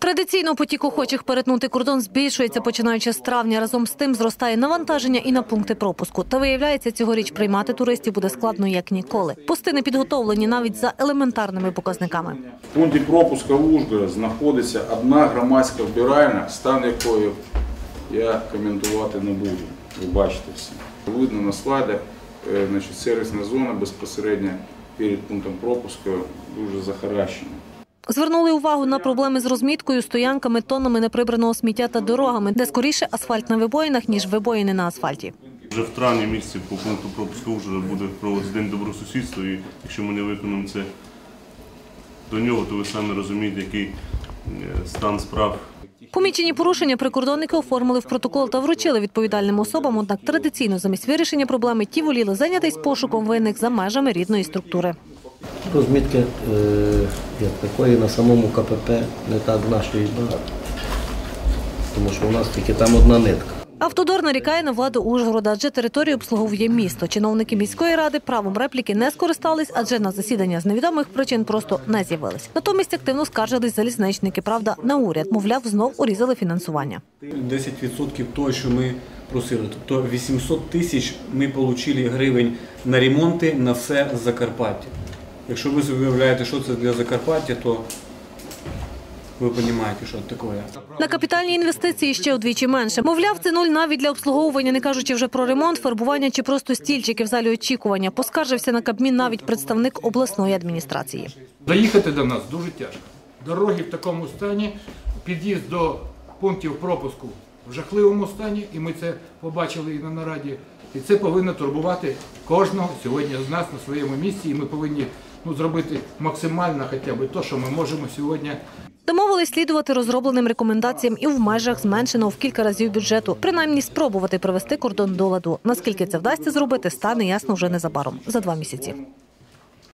Традиційно потік охочих перетнути кордон збільшується починаючи з травня. Разом з тим зростає навантаження і на пункти пропуску. Та виявляється, цьогоріч приймати туристів буде складно як ніколи. Пости не підготовлені навіть за елементарними показниками. В пункті пропуска Ужгород знаходиться одна громадська вбиральня, стан якої я коментувати не буду. Ви бачите все. Видно на слайдах, е, значить, сервісна зона безпосередньо перед пунктом пропуску дуже захаращена. Звернули увагу на проблеми з розміткою, стоянками, тоннами неприбраного сміття та дорогами, де скоріше асфальт на вибоїнах, ніж вибоїни на асфальті. Вже в травні місяці по пункту пропуску вже буде проводитися День добросусідства, і якщо ми не виконаємо це до нього, то ви самі розумієте, який е, стан справ. Помічені порушення прикордонники оформили в протокол та вручили відповідальним особам. Однак традиційно замість вирішення проблеми ті воліли зайнятись пошуком винних за межами рідної структури. Розмітки е, як такої на самому КПП не так нашої багато. Тому що у нас тільки там одна нитка. Автодор нарікає на владу Ужгорода, адже територію обслуговує місто. Чиновники міської ради правом репліки не скористались, адже на засідання з невідомих причин просто не з'явились. Натомість активно скаржились залізничники. Правда, на уряд, мовляв, знов урізали фінансування. 10% того, що ми просили. Тобто 800 тисяч ми отримали гривень на ремонти на все Закарпаття. Якщо ви уявляєте, що це для Закарпаття, то ви розумієте, що це таке. На капітальні інвестиції ще вдвічі менше. Мовляв, це нуль навіть для обслуговування, не кажучи вже про ремонт, фарбування чи просто стільчики в залі очікування. Поскаржився на Кабмін навіть представник обласної адміністрації. Доїхати до нас дуже тяжко. Дороги в такому стані, під'їзд до пунктів пропуску в жахливому стані, і ми це побачили і на нараді. І це повинно турбувати кожного сьогодні з нас на своєму місці, і ми повинні ну, зробити максимально хоча б те, що ми можемо сьогодні. Домовились слідувати розробленим рекомендаціям і в межах зменшеного в кілька разів бюджету. Принаймні спробувати привести кордон до ладу. Наскільки це вдасться зробити, стане ясно вже незабаром за два місяці.